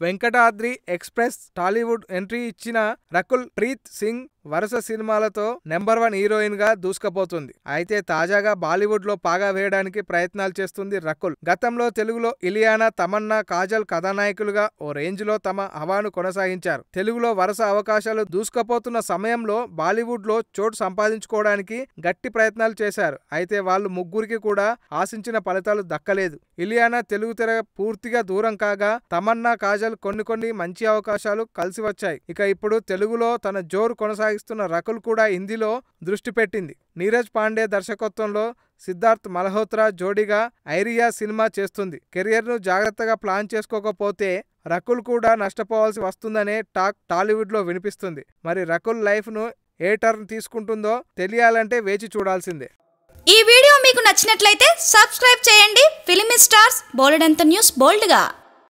Venkatadri express Tollywood entry ఇచ్చిన రకుల్ ప్రీత్ సింగ్ వరుస సినిమాలతో నెంబర్ వన్ హీరోయిన్గా దూసుకుపోతుంది. అయితే తాజాగా బాలీవుడ్లో పాగా వేయడానికి ప్రయత్నాలు చేస్తుంది రకుల్. గతంలో తెలుగులో ఇలియానా తమన్నా కాజల్ కథానాయకులుగా ఓ రేంజ్లో తమ హవాను కొనసాగించారు. తెలుగులో వరుస అవకాశాలు దూసుకుపోతున్న సమయంలో బాలీవుడ్లో చోటు సంపాదించుకోవడానికి గట్టి ప్రయత్నాలు చేశారు. అయితే వాళ్ళు ముగ్గురికి కూడా ఆశించిన ఫలితాలు దక్కలేదు. ఇలియానా తెలుగు తెర పూర్తిగా దూరం కాగా తమన్నా కాజల్ కొన్ని కొన్ని మంచి అవకాశాలు కలిసి వచ్చాయి. ఇక ఇప్పుడు తెలుగులో తన జోరు కొనసాగిస్తున్న రకుల్ కూడా హిందీలో దృష్టి పెట్టింది. నీరజ్ పాండే దర్శకత్వంలో సిద్ధార్థ్ మల్హోత్రా జోడీగా ఐరియా సినిమా చేస్తుంది. కెరియర్ను జాగ్రత్తగా ప్లాన్ చేసుకోకపోతే రకుల్ కూడా నష్టపోవాల్సి వస్తుందనే టాక్ టాలీవుడ్లో వినిపిస్తుంది. మరి రకుల్ లైఫ్ను ఏ టర్న్ తీసుకుంటుందో తెలియాలంటే వేచి చూడాల్సిందే. ఈ వీడియో మీకు నచ్చినట్లయితే సబ్స్క్రైబ్ చేయండి. ఫిలిమి స్టార్స్ బోలెడంత న్యూస్ బోల్డ్గా.